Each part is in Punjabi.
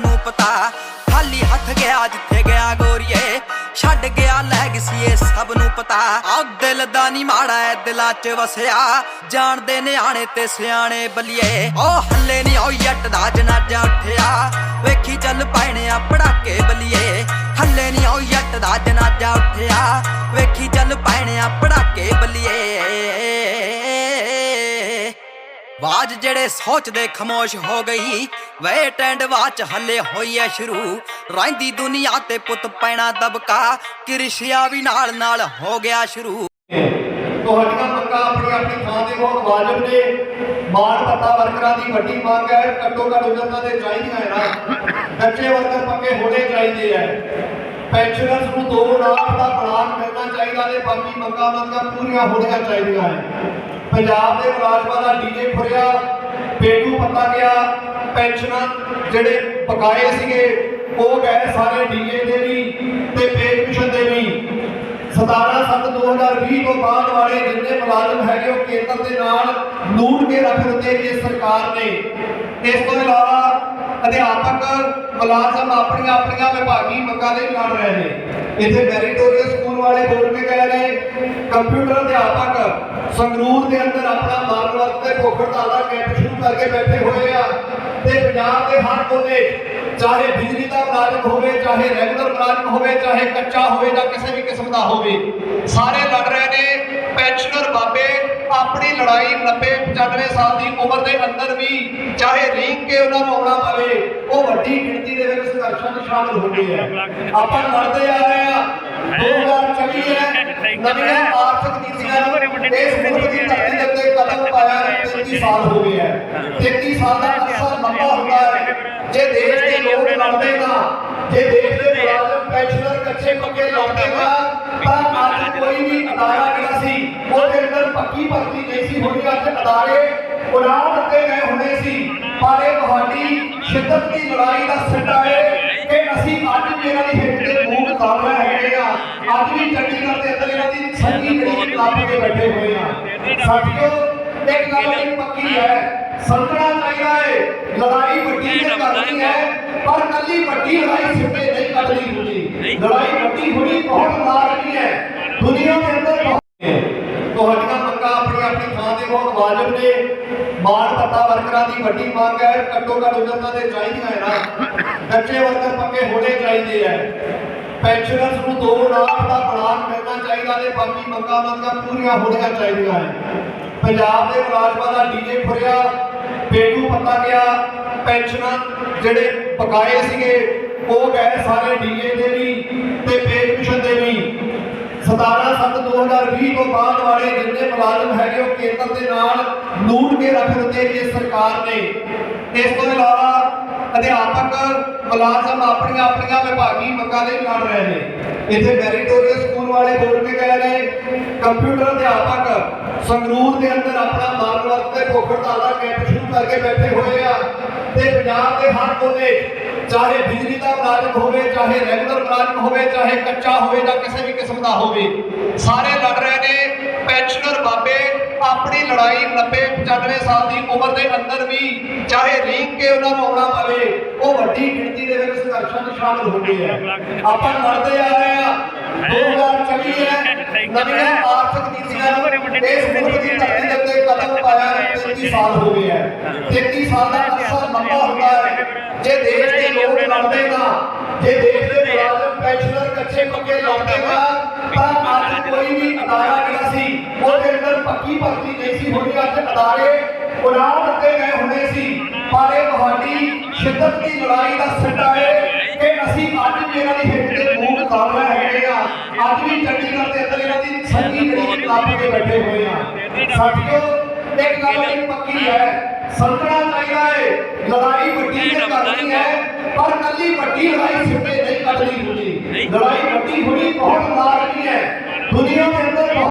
ਨੂੰ ਪਤਾ। ਖਾਲੀ ਹੱਥ ਗਿਆ ਜਿੱਥੇ ਗਿਆ ਗੋਰੀਏ। ਛੱਡ ਗਿਆ ਲੈਗਸੀ ਇਹ ਸਭ ਨੂੰ ਪਤਾ। ਆ ਦਿਲ ਦਾ ਨਹੀਂ ਮਾੜਾ ਐ ਦਿਲਾਂ 'ਚ ਵਸਿਆ। ਜਾਣਦੇ ਨਿਆਣੇ ਤੇ ਸਿਆਣੇ ਬਲੀਏ। ਉਹ ਹੱਲੇ ਨਹੀਂ ਹੋਈ ਜੱਟ ਦਾ ਜਨਾਜ਼ਾ ਉੱਠਿਆ। ਵੇਖੀ ਚੱਲ ਪੈਣਿਆ ਪੜਾਕੇ ਬਲੀਏ। ਹੱਲੇ ਨਹੀਂ ਹੋਈ ਜੱਟ ਦਾ ਜਨਾਜ਼ਾ ਉੱਠਿਆ। ਵੇਖੀ ਚੱਲ ਪੈਣਿਆ ਪੜਾਕੇ ਬਲੀਏ। ਬਾਜ ਜਿਹੜੇ ਸੋਚਦੇ ਖਮੋਸ਼ ਹੋ ਗਈ ਵੇਟ ਐਂਡ ਵਾਚ ਹੱਲੇ ਹੋਈ ਐ ਸ਼ੁਰੂ। ਰਹਿੰਦੀ ਦੁਨੀਆ ਤੇ ਪੁੱਤ ਪੈਣਾ ਦਬਕਾ, ਕਿਰਸ਼ਿਆ ਵੀ ਨਾਲ ਨਾਲ ਹੋ ਗਿਆ ਸ਼ੁਰੂ। ਤੁਹਾਡੀਆਂ ਮੰਗਾਂ ਆਪਣੀ ਆਪਣੀ ਥਾਂ ਤੇ ਬਹੁਤ ਵਾਜਬ ਨੇ। ਮਾਨ ਪੱਤਾ ਵਰਕਰਾਂ ਦੀ ਵੱਡੀ ਮੰਗ ਹੈ ਘੱਟੋ ਘੱਟ ਉਹਨਾਂ ਦੇ ਚਾਹੀਦੀਆਂ ਹੈ ਨਾ। ਕੱਚੇ ਵਰਕਰ ਪੱਕੇ ਹੋਣੇ ਚਾਹੀਦੇ ਹੈ ਪੈਨਸ਼ਨਰਸ ਨੂੰ ਦੋ ਲੱਖ ਦਾ ਪਲਾਨ ਮਿਲਣਾ ਚਾਹੀਦਾ ਤੇ ਬਾਕੀ ਮੰਗਾਂ ਮੰਗਾਂ ਪੂਰੀਆਂ ਹੋਣੀਆਂ ਚਾਹੀਦੀਆਂ ਹੈ ਪੰਜਾਬ ਦੇ ਮੁਲਾਜ਼ਮਾਂ ਦਾ ਡੀਏ ਫੁਰਿਆ ਪੇਟੂ ਪੱਤਾ ਗਿਆ, ਪੈਨਸ਼ਨਾਂ ਜਿਹੜੇ ਬਕਾਏ ਸੀਗੇ, ਉਹ ਗਏ ਸਾਰੇ ਡੀਏ ਦੇ ਵੀ ਤੇ ਪੇ ਕਮਿਸ਼ਨ ਦੇ ਵੀ। 17/7/2020 ਤੋਂ ਬਾਅਦ ਵਾਲੇ ਜਿੰਨੇ ਮੁਲਾਜ਼ਮ ਹੈਗੇ, ਉਹ ਕੇਂਦਰ ਦੇ ਨਾਲ ਲੂਟ ਕੇ ਰੱਖ ਦਿੱਤੇ ਜੀ ਸਰਕਾਰ ਨੇ। ਇਸ ਤੋਂ ਇਲਾਵਾ ਅਧਿਆਪਕ ਮੁਲਾਜ਼ਮ ਆਪਣੀਆਂ ਆਪਣੀਆਂ ਵਿਭਾਗੀ ਮੰਗਾਂ ਲਈ ਲੜ ਰਹੇ ਨੇ। ਇੱਥੇ ਮੈਰੀਟੋਰੀਅਸ ਸਕੂਲ ਵਾਲੇ ਬੋਲ ਕੇ ਗਏ ਨੇ। ਕੰਪਿਊਟਰ ਅਧਿਆਪਕ ਸੰਗਰੂਰ ਦੇ ਅੰਦਰ ਆਪਣਾ ਮਾਰਨ ਵਰਤ ਤੇ ਭੁੱਖੜਤਾਲ ਦਾ ਕੈਂਪ ਸ਼ੁਰੂ ਕਰਕੇ ਬੈਠੇ ਹੋਏ ਆ। ਤੇ ਪੰਜਾਬ ਦੇ ਹਰ ਕੋਨੇ, ਚਾਹੇ ਬਿਜਲੀ ਦਾ ਮੁਲਾਜ਼ਮ ਹੋਵੇ, ਚਾਹੇ ਰੈਗੂਲਰ ਮੁਲਾਜ਼ਮ ਹੋਵੇ, ਚਾਹੇ ਕੱਚਾ ਹੋਵੇ ਜਾਂ ਕਿਸੇ ਵੀ ਕਿਸਮ ਦਾ ਹੋਵੇ, ਸਾਰੇ ਲੜ ਰਹੇ ਨੇ। ਪੈਨਸ਼ਨਰ ਬਾਬੇ ਆਪਣੀ ਲੜਾਈ 90 95 ਸਾਲ ਦੀ ਉਮਰ ਦੇ ਅੰਦਰ ਵੀ ਚਾਹੇ ਰੀਂਗ ਕੇ ਉਹਨਾਂ ਨੂੰ ਆਉਣਾ ਪਵੇ, ਉਹ ਵੱਡੀ ਗਿਣਤੀ ਦੇ ਵਿੱਚ ਸੰਘਰਸ਼ਾਂ 'ਚ ਸ਼ਾਮਲ ਹੁੰਦੇ ਆ ਆਪਾਂ ਲੜਦੇ ਆ ਰਹੇ ਆ 2024 ਹੈ। ਨਵੀਆਂ ਆਰਥਿਕ ਨੀਤੀਆਂ ਨੂੰ ਇਸ ਮੁਲਕ ਦੀ ਧਰਤੀ ਦੇ ਉੱਤੇ ਕਦਮ ਪਾਇਆ ਨੂੰ 33 ਸਾਲ ਹੋ ਗਏ ਹੈ। 33 ਸਾਲ ਦਾ ਅਰਸਾ ਲੰਬਾ ਹੁੰਦਾ ਹੈ। ਜੇ ਦੇਸ਼ ਦੇ ਲੋਕ ਲੜਦੇ ਨਾ ਜੇ ਦੇਸ਼ ਦੇ ਮੁਲਾਜ਼ਮ, ਪੈਨਸ਼ਨਰ ਕੱਚੇ ਪੱਕੇ ਲੜਦੇ ਨਾ ਤਾਂ ਅੱਜ ਕੋਈ ਵੀ ਅਦਾਰਾ ਜਿਹੜਾ ਸੀ ਉਹਦੇ ਅੰਦਰ ਪੱਕੀ ਭਰਤੀ ਨਹੀਂ ਸੀ ਹੋਣੀ ਅੱਜ ਅਦਾਰੇ ਉਡਾ ਦਿੱਤੇ ਗਏ ਹੁੰਦੇ ਸੀ ਪਰ ਇਹ ਤੁਹਾਡੀ ਸ਼ਿੱਦਤ ਦੀ ਲੜਾਈ ਦਾ ਸਿੱਟਾ ਹੈ ਕਿ ਅਸੀਂ ਅੱਜ ਵੀ ਇਹਨਾਂ ਦੀ ਹਿੱਟ ਤੇ ਮੂੰਹ ਕਰ ਰਹੇ ਹੈਗੇ ਆ ਅੱਜ ਵੀ ਚੰਡੀਗੜ੍ਹ ਦੇ ਅੰਦਰ ਇਹਨਾਂ ਦੀ ਸੰਗੀ ਜਿਹੜੀ ਲੱਭ ਕੇ ਬੈਠੇ ਹੋਏ ਆ ਸਾਥੀਓ ਇੱਕ ਗੱਲ ਇਹ ਪੱਕੀ ਹੈ ਸਮਝਣਾ ਚਾਹੀਦਾ ਹੈ ਲੜਾਈ ਵੱਡੀ ਤੇ ਕਰਨੀ ਹੈ ਪਰ ਕੱਲੀ ਵੱਡੀ ਲੜਾਈ ਸਿੱਟੇ ਨਹੀਂ ਕੱਢਣੀ ਹੁੰਦੀ ਲੜਾਈ ਵੱਡੀ ਹੋਣੀ ਬਹੁਤ ਮਾਰਨੀ ਹੈ ਦੁਨੀਆ ਦੇ ਅੰਦਰ ਤੁਹਾਡੀਆਂ ਮੰਗਾਂ ਆਪਣੀ ਆਪਣੀ ਥਾਂ ਤੇ ਬਹੁਤ ਵਾਜਬ ਨੇ। ਮਾਲ ਪੱਤਾ ਵਰਕਰਾਂ ਦੀ ਵੱਡੀ ਮੰਗ ਹੈ, ਘੱਟੋ ਘੱਟ ਉਹਨਾਂ ਦੇ ਚਾਹੀਦੀਆਂ ਹੈ ਨਾ। ਕੱਚੇ ਵਰਕਰ ਪੱਕੇ ਹੋਣੇ ਚਾਹੀਦੇ ਹੈ ਪੈਨਸ਼ਨਰਸ ਨੂੰ 2 ਲੱਖ ਦਾ ਪਲਾਨ ਮਿਲਣਾ ਚਾਹੀਦਾ ਤੇ ਬਾਕੀ ਮੰਗਾਂ ਮੰਗਾਂ ਪੂਰੀਆਂ ਹੋਣੀਆਂ ਚਾਹੀਦੀਆਂ ਹੈ ਪੰਜਾਬ ਦੇ ਮੁਲਾਜ਼ਮਾਂ ਦਾ ਡੀਏ ਫੁਰਿਆ ਪੇਟੂ ਪੱਤਾ ਗਿਆ, ਪੈਨਸ਼ਨਾਂ ਜਿਹੜੇ ਬਕਾਏ ਸੀਗੇ, ਉਹ ਗਏ ਸਾਰੇ ਡੀਏ ਦੇ ਵੀ ਤੇ ਪੇ ਕਮਿਸ਼ਨ ਦੇ ਵੀ। 17/7/2020 ਤੋਂ ਬਾਅਦ ਵਾਲੇ ਜਿੰਨੇ ਮੁਲਾਜ਼ਮ ਹੈਗੇ ਉਹ ਕੇਂਦਰ ਦੇ ਨਾਲ ਲੂਟ ਕੇ ਰੱਖ ਦਿੱਤੇ ਜੀ ਸਰਕਾਰ ਨੇ। ਇਸ ਤੋਂ ਇਲਾਵਾ ਅਧਿਆਪਕ ਮੁਲਾਜ਼ਮ ਆਪਣੀਆਂ ਆਪਣੀਆਂ ਵਿਭਾਗੀ ਮੰਗਾਂ ਲਈ ਲੜ ਰਹੇ ਨੇ। ਇੱਥੇ ਮੈਰੀਟੋਰੀਅਸ ਸਕੂਲ ਵਾਲੇ ਬੋਲ ਕੇ ਗਏ ਨੇ, ਕੰਪਿਊਟਰ ਅਧਿਆਪਕ ਸੰਗਰੂਰ ਦੇ ਅੰਦਰ ਆਪਣਾ ਮਾਰਨ ਵਰਤ ਤੇ ਭੁੱਖੜਤਾਲ ਦਾ ਕੈਂਪ ਸ਼ੁਰੂ ਕਰਕੇ ਬੈਠੇ ਹੋਏ ਆ ਤੇ ਪੰਜਾਬ ਦੇ ਹਰ ਕੋਨੇ, ਚਾਹੇ ਬਿਜਲੀ ਦਾ ਮੁਲਾਜ਼ਮ ਹੋਵੇ ਚਾਹੇ ਰੈਗੂਲਰ ਮੁਲਾਜ਼ਮ ਹੋਵੇ, ਚਾਹੇ ਕੱਚਾ ਹੋਵੇ ਜਾਂ ਕਿਸੇ ਵੀ ਕਿਸਮ ਦਾ ਹੋਵੇ, ਸਾਰੇ ਲੜ ਰਹੇ ਨੇ। ਪੈਨਸ਼ਨਰ ਬਾਬੇ, ਆਪਣੀ ਲੜਾਈ 90 95 ਸਾਲ ਦੀ ਉਮਰ ਦੇ ਅੰਦਰ ਵੀ ਚਾਹੇ ਰੀਂਗ ਕੇ ਉਹਨਾਂ ਨੂੰ ਆਉਣਾ ਪਵੇ, ਉਹ ਵੱਡੀ ਗਿਣਤੀ ਦੇ ਵਿੱਚ ਸੰਘਰਸ਼ਾਂ 'ਚ ਸ਼ਾਮਲ ਹੁੰਦੇ ਆ। ਆਪਾਂ ਲੜਦੇ ਆ ਰਹੇ ਆ। 2024 ਹੈ, ਨਵੀਆਂ ਆਰਥਿਕ ਨੀਤੀਆਂ ਨੂੰ ਇਸ 33 ਸਾਲ ਹੋ ਗਏ ਹੈ 33 ਸਾਲ ਦਾ ਅਰਸਾ ਲੰਬਾ ਹੁੰਦਾ ਹੈ। ਜੇ ਦੇਸ਼ ਦੇ ਲੋਕ ਲੜਦੇ ਨਾ ਜੇ ਦੇਸ਼ ਦੇ ਮੁਲਾਜ਼ਮ ਪੈਨਸ਼ਨਰ ਕੱਚੇ ਪੱਕੇ ਲੜਦੇ ਨਾ ਤਾਂ ਅੱਜ ਕੋਈ ਵੀ ਅਦਾਰਾ ਜਿਹੜਾ ਸੀ। ਉਹਦੇ ਅੰਦਰ ਪੱਕੀ ਭਰਤੀ ਨਹੀਂ ਸੀ ਹੋਣੀ। ਅੱਜ ਅਦਾਰੇ ਉਡਾ ਦਿੱਤੇ ਗਏ ਹੁੰਦੇ ਸੀ। ਪਰ ਇਹ ਤੁਹਾਡੀ ਸ਼ਿੱਦਤ ਦੀ ਲੜਾਈ ਦਾ ਸਿੱਟਾ ਹੈ ਕਿ ਅਸੀਂ ਅੱਜ ਵੀ ਇਹਨਾਂ ਦੀ ਹਿੱਟ ਤੇ ਮੂੰਹ ਕਰ ਹੈਗੇ ਆ। ਅੱਜ ਵੀ ਚੰਡੀਗੜ੍ਹ ਦੇ ਅੰਦਰ ਇਹਨਾਂ ਦੀ ਸੰਗੀ ਜਿਹੜੀ ਲੱਭ ਕੇ ਬੈਠੇ ਹੋਏ ਆ। ਸਾਥੀਓ ਇੱਕ ਗੱਲ ਇਹ ਪੱਕੀ ਹੈ ਸਮਝਣਾ ਚਾਹੀਦਾ ਹੈ ਲੜਾਈ ਵੱਡੀ ਤੇ ਕਰਨੀ ਹੈ ਪਰ ਕੱਲੀ ਵੱਡੀ ਲੜਾਈ ਸਿੱਟੇ ਨਹੀਂ ਕੱਢਣੀ ਹੁੰਦੀ ਲੜਾਈ ਵੱਡੀ ਹੋਣੀ ਬਹੁਤ ਮਾਰਨੀ ਹੈ ਦੁਨੀਆ ਦੇ ਅੰਦਰ ਬਹੁਤ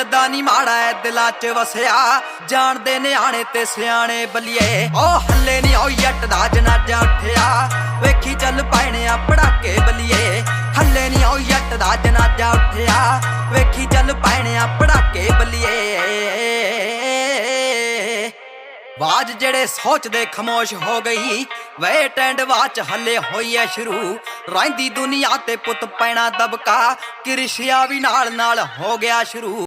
ਦਿਲ ਦਾ ਨਹੀਂ ਮਾੜਾ ਐ ਦਿਲਾਂ 'ਚ ਵਸਿਆ। ਜਾਣਦੇ ਨਿਆਣੇ ਤੇ ਸਿਆਣੇ ਬਲੀਏ। ਉਹ ਹੱਲੇ ਨਹੀਂ ਹੋਈ ਜੱਟ ਦਾ ਜਨਾਜ਼ਾ ਉੱਠਿਆ। ਵੇਖੀ ਚੱਲ ਪੈਣਿਆ ਪੜਾਕੇ ਬਲੀਏ। ਹੱਲੇ ਨਹੀਂ ਓ ਜੱਟ ਦਾ ਜਨਾਜ਼ਾ ਉੱਠਿਆ। ਵੇਖੀ ਚੱਲ ਪੈਣੇ ਪੜਾਕੇ ਬਲੀਏ। ਬਾਜ ਜਿਹੜੇ ਸੋਚਦੇ ਖਮੋਸ਼ ਹੋ ਗਈ। ਵੇਟ ਐਂਡ ਵਾਚ ਹੱਲੇ ਹੋਈ ਐ ਸ਼ੁਰੂ। ਰਹਿੰਦੀ ਦੁਨੀਆ ਤੇ ਪੁੱਤ ਪੈਣਾ ਦਬਕਾ। ਕਿਰਸ਼ਿਆ ਵੀ ਨਾਲ ਨਾਲ ਹੋ ਗਿਆ ਸ਼ੁਰੂ।